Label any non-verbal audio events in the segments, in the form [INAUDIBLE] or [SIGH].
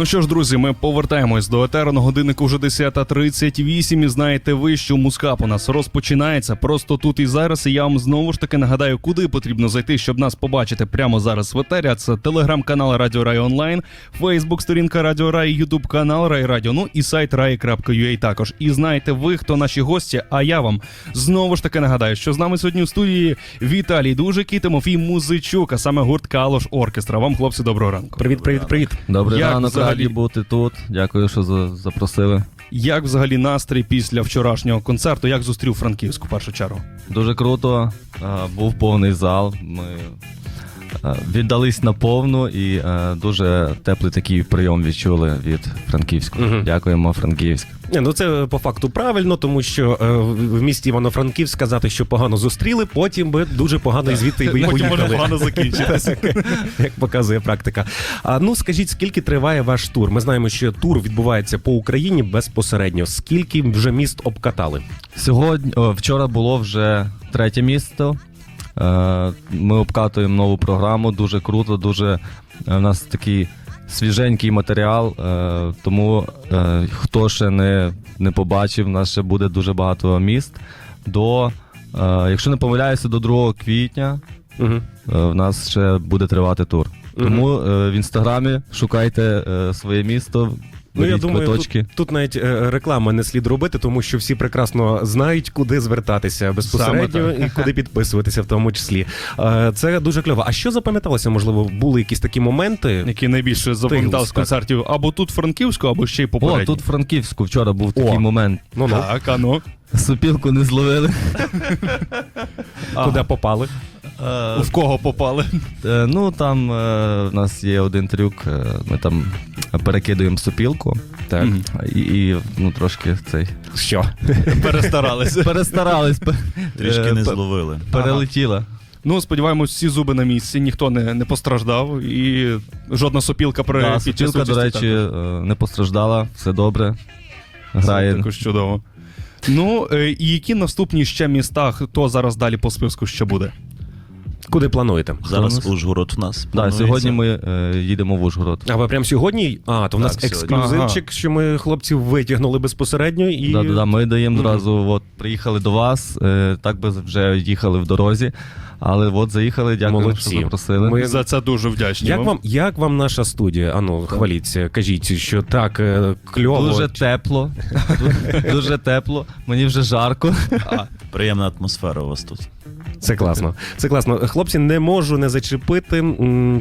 Ну що ж, друзі, ми повертаємось до етеру на годиннику вже 10.38 і знаєте ви, що мускап у нас розпочинається просто тут і зараз. І я вам знову ж таки нагадаю, куди потрібно зайти, щоб нас побачити прямо зараз в етері. А Це телеграм-канал Радіо Рай Онлайн, Фейсбук, сторінка Радіо Рай, Ютуб канал Рай Радіо, ну і сайт rai.ua також. І знаєте ви, хто наші гості. А я вам знову ж таки нагадаю, що з нами сьогодні у студії Віталій Дужик і Тимофій Музичук, а саме гурт Калош Оркестра. Вам, хлопці, доброго ранку. Привіт, привіт, привіт. Добрий ранок, раді бути тут. Дякую, що за- запросили. Як взагалі настрій після вчорашнього концерту? Як зустрів Франківську в першу чергу? Дуже круто. Був повний зал. Ми віддались на повну і е, дуже теплий такий прийом відчули від Франківського. Мгм. Дякуємо, Франківськ. Ні, ну це по факту правильно, тому що е, в місті Івано-Франківськ сказати, що погано зустріли, потім би дуже погано і звідти ви й Потім поїхали. погано закінчитися. Як показує практика. А ну скажіть, скільки триває ваш тур? Ми знаємо, що тур відбувається по Україні безпосередньо. Скільки вже міст обкатали? Сьогодні о, вчора було вже третє місто. Е, Ми обкатуємо нову програму. Дуже круто, дуже е, в нас такий свіженький матеріал. е, Тому хто ще не, не побачив, у нас ще буде дуже багато міст. До, якщо не помиляюся, до 2 квітня Угу. в нас ще буде тривати тур. Тому в інстаграмі шукайте своє місто. Ну, я думаю, квиточки. тут, тут навіть е, реклами не слід робити, тому що всі прекрасно знають, куди звертатися безпосередньо і куди підписуватися, в тому числі. Е, Це дуже кльово. А що запам'яталося? Можливо, були якісь такі моменти? Які найбільше запам'ятав з концертів або тут Франківську, або ще й О, попередні. тут Франківську вчора був такий О. момент. Ну ну Так, а ну. Супілку не зловили. [LAUGHS] куди попали? В кого попали? Е, Ну там е, в нас є один трюк. е, Ми там перекидуємо супілку. Так. І, і ну трошки цей. Що? Перестаралися. Перестарались. пе- Трішки е, не пе- зловили. Перелетіла. Ну, сподіваємось, всі зуби на місці, ніхто не, не постраждав, і жодна сопілка при Да, під час супілка, до участі речі, також. е, не постраждала, все добре. Це Грає. також чудово. Ну, е, і які наступні ще міста, хто зараз далі по списку ще буде? Куди плануєте? Зараз нас? Ужгород в нас. Да, планується. сьогодні ми е, їдемо в Ужгород. А ви прямо сьогодні? А, то в нас Так, сьогодні. ексклюзивчик, що ми хлопців витягнули безпосередньо і. Да, да, да, ми даємо зразу, от приїхали до вас, е, так би вже їхали в дорозі, але от заїхали, дякую, Молодці. що запросили. Ми- За це дуже вдячні. Як вам, як вам наша студія? Ану, хваліться, кажіть, що так е, кльово. Дуже тепло, ду- [LAUGHS] дуже тепло, мені вже жарко. Приємна атмосфера у вас тут. Це класно. Це класно. Хлопці, не можу не зачепити.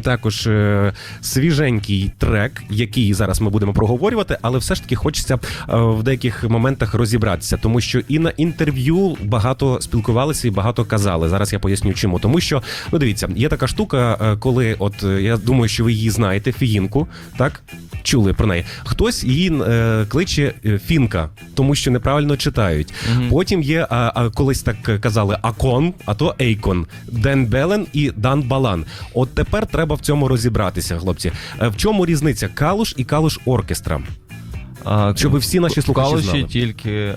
Також е, свіженький трек, який зараз ми будемо проговорювати, але все ж таки хочеться е, в деяких моментах розібратися, тому що і на інтерв'ю багато спілкувалися і багато казали. Зараз я поясню, чому. Тому що, ну дивіться, є така штука, е, коли, от я думаю, що ви її знаєте, фіїнку, так? Чули про неї. Хтось її е, кличе е, фінка, тому що неправильно читають. Потім є, а, а, колись так казали, Акон, а то Ейкон, Ден Белен і Дан Балан. От тепер треба в цьому розібратися, хлопці. Е, В чому різниця Калуш і Калуш Оркестра? А, Щоб всі наші в слухачі Калуші знали. тільки е,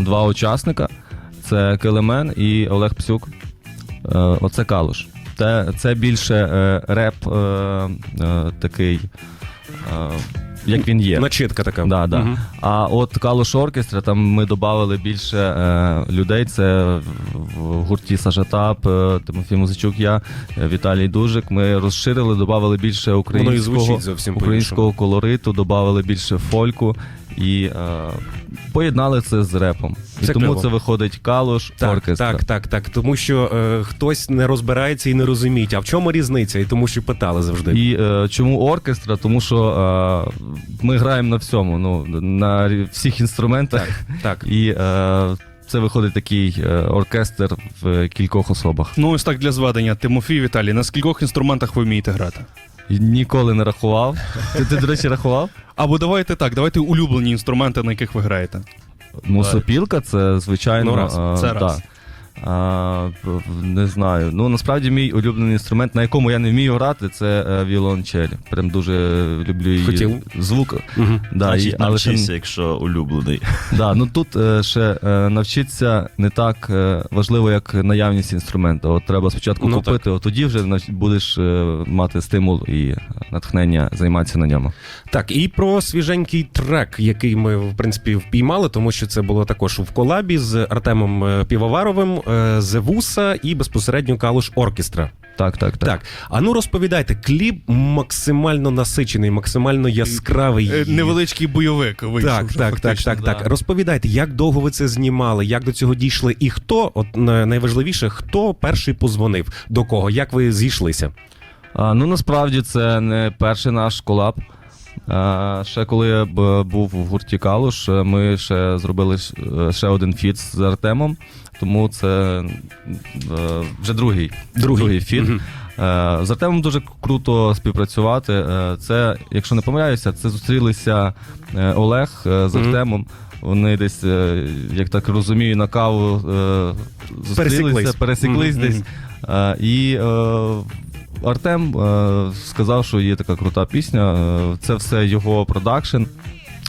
два учасника: це Келемен і Олег Псюк. Е, оце Калуш. Це, це більше е, реп е, е, такий, як він є. Начитка така. Да, да. Мгм. А от Калуш Оркестра, там ми додали більше е, людей. Це в- гурті Сажатап, е, Тимофій Музичук, я, е, Віталій Дужик. Ми розширили, додали більше Воно і українського, звучить зовсім українського колориту, додали більше фольку і е, поєднали це з репом. І Це тому кльово. це виходить Калуш Так, Оркестра. так, так, так. Тому що е, хтось не розбирається і не розуміє, а в чому різниця? І тому що питали завжди. І е, чому оркестра? Тому що е, ми граємо на всьому, ну на рі- всіх інструментах. Так. [LAUGHS] І е, це виходить такий е, оркестр в кількох особах. Ну, ось так для зведення. Тимофій Віталій, на скількох інструментах ви вмієте грати? Ніколи не рахував. Ти, ти до речі, рахував? Або давайте так, давайте улюблені інструменти, на яких ви граєте. Ну, сопілка це звичайно. Ну, раз. е, Це раз. А, не знаю. Ну насправді мій улюблений інструмент, на якому я не вмію грати, це е, віолончель. Прям дуже люблю її Хотів. звук. Мгм. Да, Значить, і, але ще, якщо улюблений. [LAUGHS] да, ну тут е, ще е, навчитися не так важливо, як наявність інструменту. От треба спочатку Ну, купити, от тоді вже будеш мати стимул і натхнення займатися на ньому. Так, і про свіженький трек, який ми в принципі впіймали, тому що це було також в колабі з Артемом Півоваровим, Зевуса і безпосередньо Калуш Оркестра. Так, так, так. Так, а ну розповідайте, кліп максимально насичений, максимально яскравий. Е, Невеличкий бойовик вийшов. Так, так, так, фактично, так, да. так. Розповідайте, як довго ви це знімали, як до цього дійшли, і хто, от на- найважливіше, хто перший позвонив, до кого, як ви зійшлися? А, ну насправді це не перший наш колаб. А, ще коли я був в гурті Калуш, е, ми ще зробили е, ще один фіт з Артемом, тому це е, вже другий, Другий. фіт. Мгм. Е, З Артемом дуже круто співпрацювати. Е, Це, якщо не помиляюся, це зустрілися е, Олег е, з. Артемом. Вони десь, е, як так розумію, на каву е, зустрілися, Пересіклись. пересіклись десь. Е, І е, Артем е, сказав, що є така крута пісня. е, Це все його продакшн,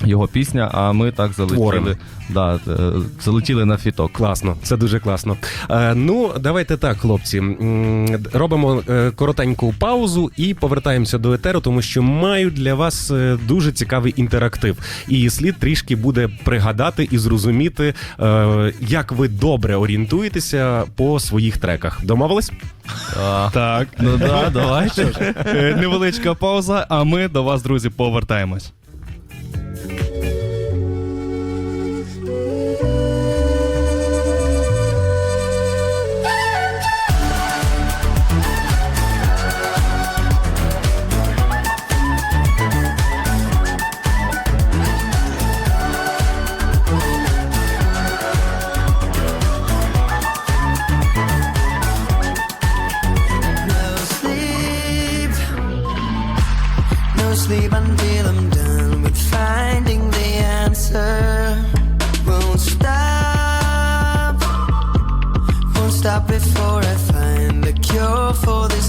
його пісня, а ми так залетіли, да, е, залетіли на фіток. Класно, це дуже класно. Е, ну, давайте так, хлопці. Робимо е, коротеньку паузу і повертаємося до етеру, тому що маю для вас е, дуже цікавий інтерактив. І слід трішки буде пригадати і зрозуміти, е, як ви добре орієнтуєтеся по своїх треках. Домовились? А, Так. Ну да, давай. Невеличка пауза, а ми до вас, друзі, повертаємось.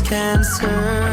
Cancer.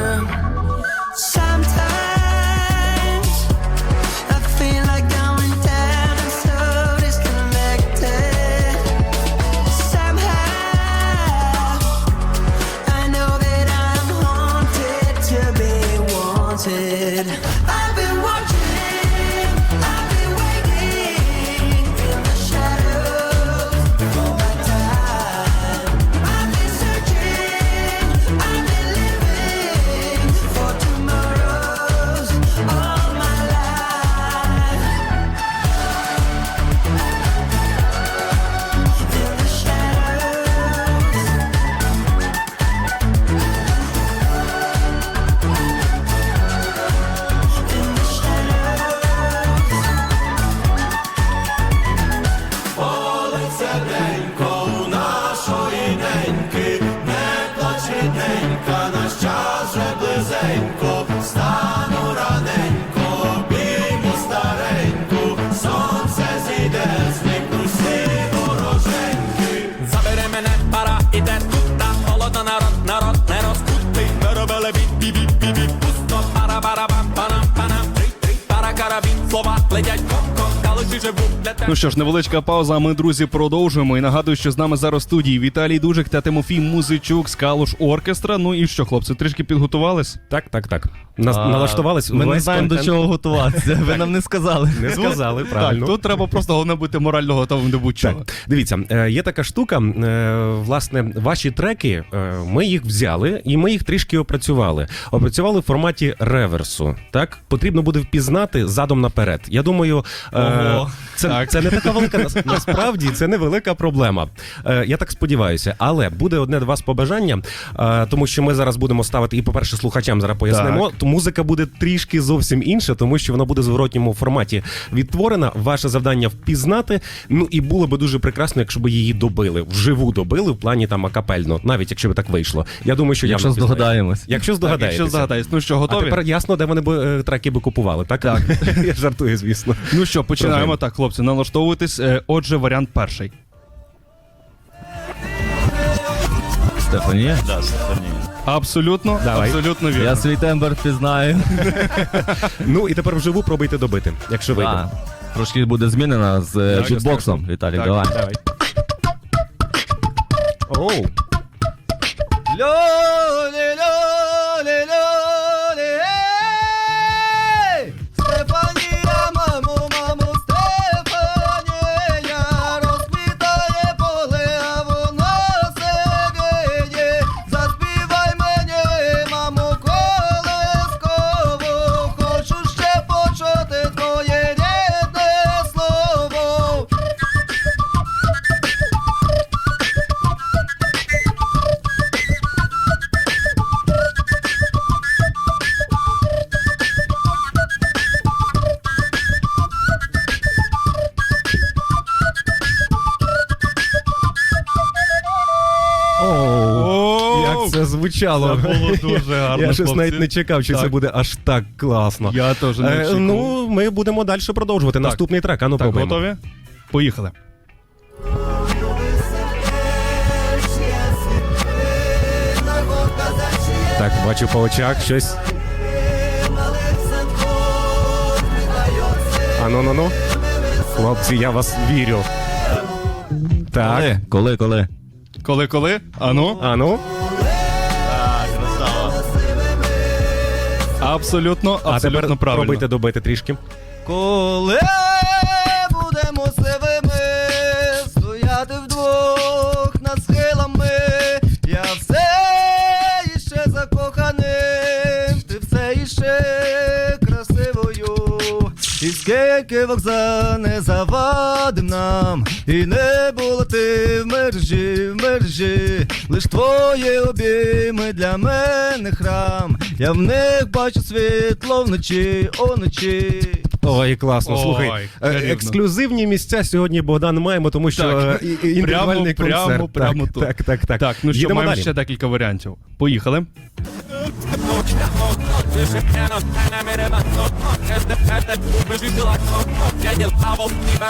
Слова летять Ну що ж, невеличка пауза. а Ми, друзі, продовжуємо. І нагадую, що з нами зараз в студії Віталій Дужик та Тимофій Музичук з Калуш Оркестра. Ну і що, хлопці, трішки підготувались? Так, так, так. Нас, А, налаштувались. Ми не Весь знаємо до контент- чого готуватися. [LAUGHS] Ви нам не сказали. Не сказали, правильно. Так, тут треба просто головне бути морально готовим до будь-чого. Так, дивіться, е, є така штука. е, Власне, ваші треки, е, ми їх взяли і ми їх трішки опрацювали. Опрацювали в форматі реверсу. Так, потрібно буде впізнати задом наперед. Я думаю, е, Ого. Це, Так. це не така велика нас- насправді, це не велика проблема. Е, Я так сподіваюся, але буде одне до вас побажання, е, тому що ми зараз будемо ставити, і, по-перше, слухачам зараз пояснимо. То музика буде трішки зовсім інша, тому що вона буде в зворотньому форматі відтворена. Ваше завдання впізнати. Ну і було би дуже прекрасно, якщо б її добили, вживу добили в плані там акапельно, навіть якщо б так вийшло. Я думаю, що Якщо впізнаєте. здогадаємось. Якщо Так, здогадаєтеся. якщо здогадаєтесь, ну що, А тепер ясно, де вони б е, треки би купували, так? Так. [LAUGHS] Я жартую, звісно. Ну що, починаємо Пробуємо. так, хлопці, налаштовуйтесь. Е, Отже, варіант перший. Стефанія? Да, Стефанія. Абсолютно, Давай. абсолютно вірно. Я свій тембр впізнаю. [LAUGHS] Ну і тепер вживу пробуйте добити, якщо вийде. А, Трошки буде змінена з е, Так. Віталій, Так, давай. давай. Оу. Стефанія, звучало. Це було дуже гарно, Я щось навіть не чекав, що це буде аж так класно. Я теж не Е, очікував. ну, ми будемо далі продовжувати. Наступний трек, а ну так, пробуємо. готові? Поїхали. Так, бачу по очах щось. Ану, ну, ну. Хлопці, я вас вірю. Так. Коли? Коли, коли? Коли, коли? Ану? Ану. Абсолютно, А абсолютно тепер правильно. пробуйте добити трішки. Коли будемо сивими стояти вдвох над схилами, я все іще закоханим, ти все іще красивою. І скільки вокза не завадив нам, і не було ти в мережі, в мережі, лиш твої обійми для мене храм. Я в них бачу світло вночі, оночі. Ой, класно. Ой, Слухай, е, чарівно. ексклюзивні місця сьогодні Богдан маємо, тому що Так. е, і- і індивідуальний Прямо, прямо, концерт. прямо так, тут. так, так, так. Так, ну що, Їдемо маємо далі. ще декілька варіантів. Поїхали.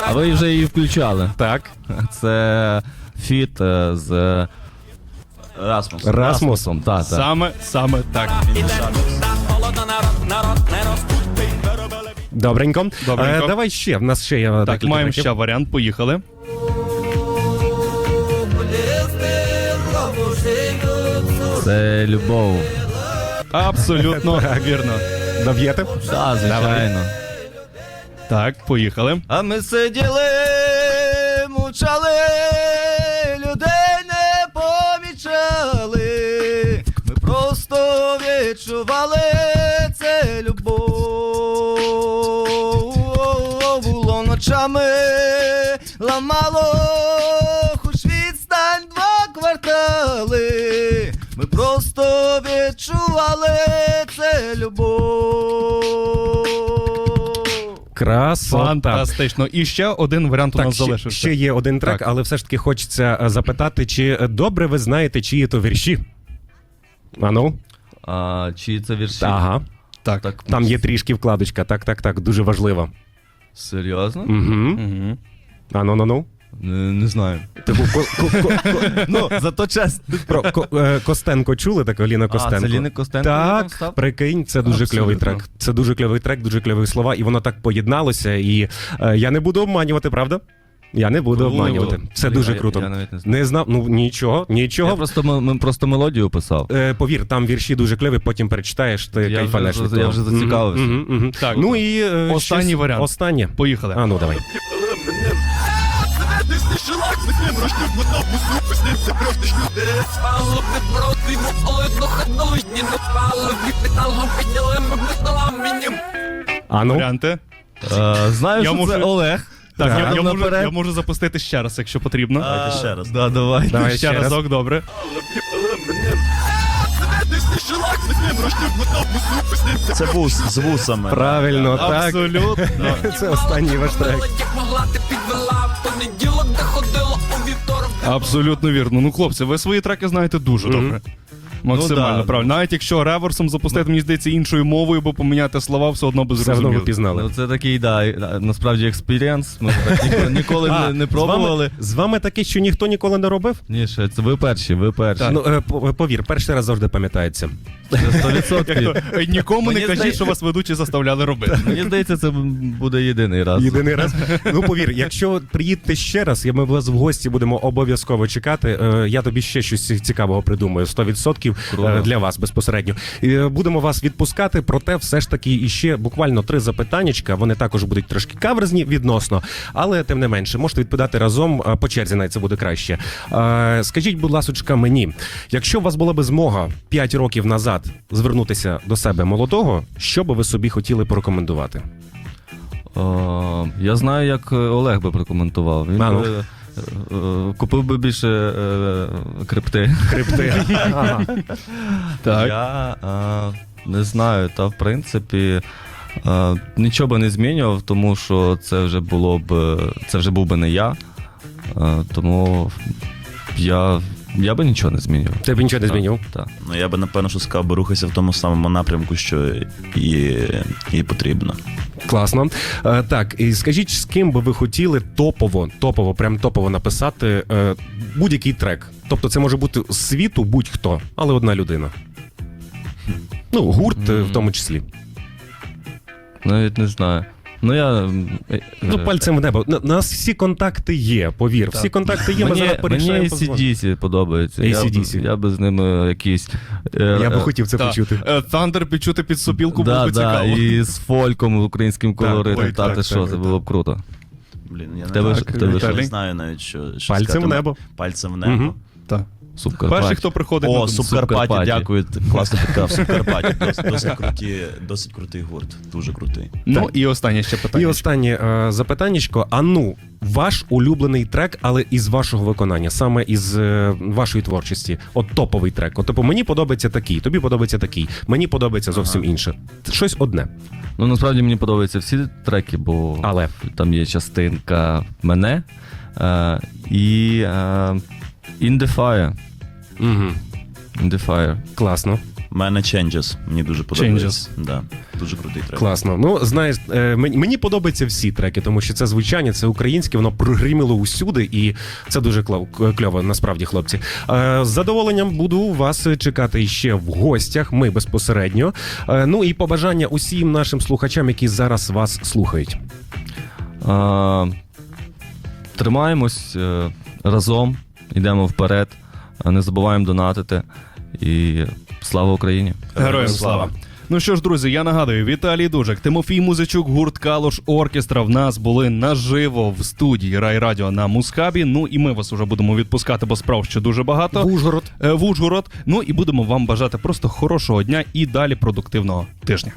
А ви вже її включали. Так. Це фіт е, з Расмус. Расмус. Расмусом. Так, так. Саме, саме так. Добренько. Добренько. Е, давай ще. В нас ще є Так, декілька маємо ще варіант. Поїхали. Це любов. Абсолютно [LAUGHS] вірно. Доб'єте? Так, звичайно. Так, поїхали. А ми сиділи, мучали, відчували це любов. Було ночами, ламало, хоч відстань два квартали. Ми просто відчували це любов. Красота. Фантастично. І ще один варіант у Так, нас ще, залишився. ще є один трек, Так. але все ж таки хочеться е, запитати, чи добре ви знаєте, чиї то вірші? Ану? А, чи це вірші? Ага. Так. Так, Там є трішки вкладочка. Так, так, так. Дуже важливо. Серйозно? Угу. Угу. Ану, ну, ну. Не, не знаю. Типу, ко- ко- ко- ко- Ну, зато чесно. про ко- е, Костенко чули так, Ліна Костенко? це Ліни Костенко там Так, став? прикинь, це дуже Абсолютно. кльовий трек. Це дуже кльовий трек, дуже кльові слова, і воно так поєдналося. І е, я не буду обманювати, правда? Я не буду обманювати. Це дуже я- круто. я навіть не знаю. Не знав, ну нічого, нічого. Я просто, м- м- просто мелодію писав. Е, повір, там вірші дуже кльові, потім перечитаєш, ти Я кайфанеш. вже- від я того. вже зацікавився. Мгм, мгм, мгм. Так. Ну і е, Останній щось- варіант. Останнє. Поїхали. А ну давай. А ну. Варіанти. Е, знаю, Я що можу- це Олег. Так, я, я, можу, наперед. я можу запустити ще раз, якщо потрібно. Давайте ще раз. Да, давай. Давай ще ще раз. разок, добре. Це вус з вусами. Правильно, так. Абсолютно. [LAUGHS] Це останній ваш трек. Як могла ти підвела понеділок, де ходила у вівторок. Абсолютно вірно. Ну, хлопці, ви свої треки знаєте дуже добре. Максимально Ну, да. правильно. Навіть якщо реверсом запустити, мені здається, іншою мовою, бо поміняти слова все одно би Все одно ви зрозуміло. пізнали. Ну, це такий, да, і- а, насправді експірієнс. Ми так ніколи, ніколи А, не, не з пробували. вами, з вами таке, що ніхто ніколи не робив? Ні, ще це ви перші, ви перші. Ну, е, по- повір, перший раз завжди пам'ятається. Це 100%. Як то, «Ей, Нікому не Мені кажіть, здається- що вас ведучі заставляли робити. Мені здається, це буде єдиний раз. Єдиний раз. Ну повір, якщо приїдете ще раз, і ми вас в гості будемо обов'язково чекати. е, Я тобі ще щось цікавого придумаю. 100% Круто. е, для вас безпосередньо. Е, Будемо вас відпускати. Проте, все ж таки, іще буквально три запитаннячка. Вони також будуть трошки каверзні відносно, але тим не менше, можете відповідати разом е, по черзі. Навіть це буде краще. Е, Скажіть, будь ласочка, мені, якщо у вас була би змога 5 років назад звернутися до себе молодого, що би ви собі хотіли порекомендувати? О, я знаю, як е, Олег би прокоментував. Він А, ну. би, е, е, купив би більше е, крипти. Крипти. [LAUGHS] Ага. Так. Я е, не знаю, та в принципі. е, Нічого би не змінював, тому що це вже було б це вже був би не я. Е, Тому я, я би нічого не змінював. Ти б нічого не змінював? Так. Ну я би напевно що сказав, би рухайся в тому самому напрямку, що і, і потрібно. Класно. Е, так, і скажіть, з ким би ви хотіли топово, топово, прям топово написати е, будь-який трек. Тобто це може бути з світу будь-хто, але одна людина. Ну, гурт е, в тому числі. Навіть не знаю. Ну я. е, Ну, е, пальцем в небо. У нас всі контакти є, повір. Всі контакти є, ми зараз мені порішаємо. позвонимо. ACDC подобається. Я, я би з ними якісь. е, Я би хотів це Так. почути. Thunder підчути під сопілку було да, би да, цікаво. і з фольком українським Так, колоритом. Та ти що, це було б круто. Блін, я не, знаю, тебе я ж- не знаю навіть, що, що Пальцем сказати. в небо. Пальцем в небо. Так. Субкарпаття. Перший, хто приходить на О. Субкарпаття, дякую. Класно підказав. Субкарпаття. [LAUGHS] Досить, досить, круті, досить крутий гурт. Дуже крутий. Ну і останнє ще питання. І останнє е, запитаннячко. А ну, ваш улюблений трек, але із вашого виконання, саме із е, вашої творчості. От топовий трек. От, типу, мені подобається такий, тобі подобається такий, мені подобається зовсім інше. Щось одне. Ну насправді мені подобаються всі треки, бо Але там є частинка мене е, і е, In the Fire. Угу. Fire. класно. У мене Changes. Мені дуже подобається. Да. Дуже крутий трек. Класно. Ну, знаєш, е, мені, мені подобаються всі треки, тому що це звучання, це українське, воно прогриміло усюди, і це дуже клав- кльово, насправді, хлопці. Е, З задоволенням буду вас чекати ще в гостях. Ми безпосередньо. Е, Ну і побажання усім нашим слухачам, які зараз вас слухають. Е, тримаємось е, разом, йдемо вперед, не забуваємо донатити. І слава Україні! Героям слава. Ну що ж, друзі, я нагадую, Віталій Дужик, Тимофій Музичук, гурт Калош Оркестра в нас були наживо в студії Райрадіо на Мускабі. Ну і ми вас уже будемо відпускати, бо справ ще дуже багато. В Ужгород. Е, в Ужгород. Ну і будемо вам бажати просто хорошого дня і далі продуктивного тижня.